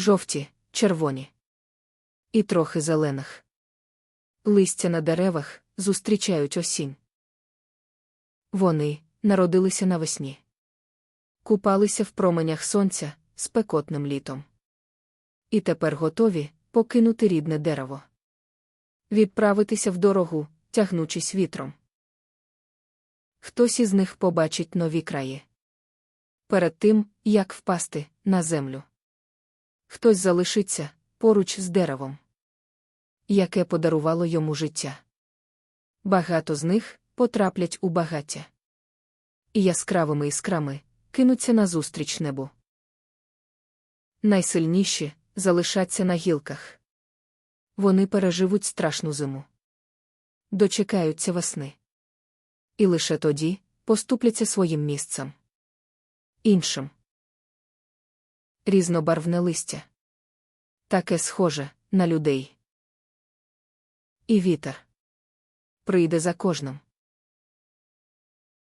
жовті, червоні і трохи зелених. Листя на деревах зустрічають осінь. Вони народилися навесні. Купалися в променях сонця спекотним літом. І тепер готові покинути рідне дерево. Відправитися в дорогу, тягнучись вітром. Хтось із них побачить нові краї. Перед тим, як впасти на землю. Хтось залишиться поруч з деревом, яке подарувало йому життя. Багато з них потраплять у багаття. І яскравими іскрами кинуться назустріч небу. Найсильніші залишаться на гілках. Вони переживуть страшну зиму. Дочекаються весни. І лише тоді поступляться своїм місцем. Іншим. Різнобарвне листя. Таке схоже на людей. І вітер. Прийде за кожним.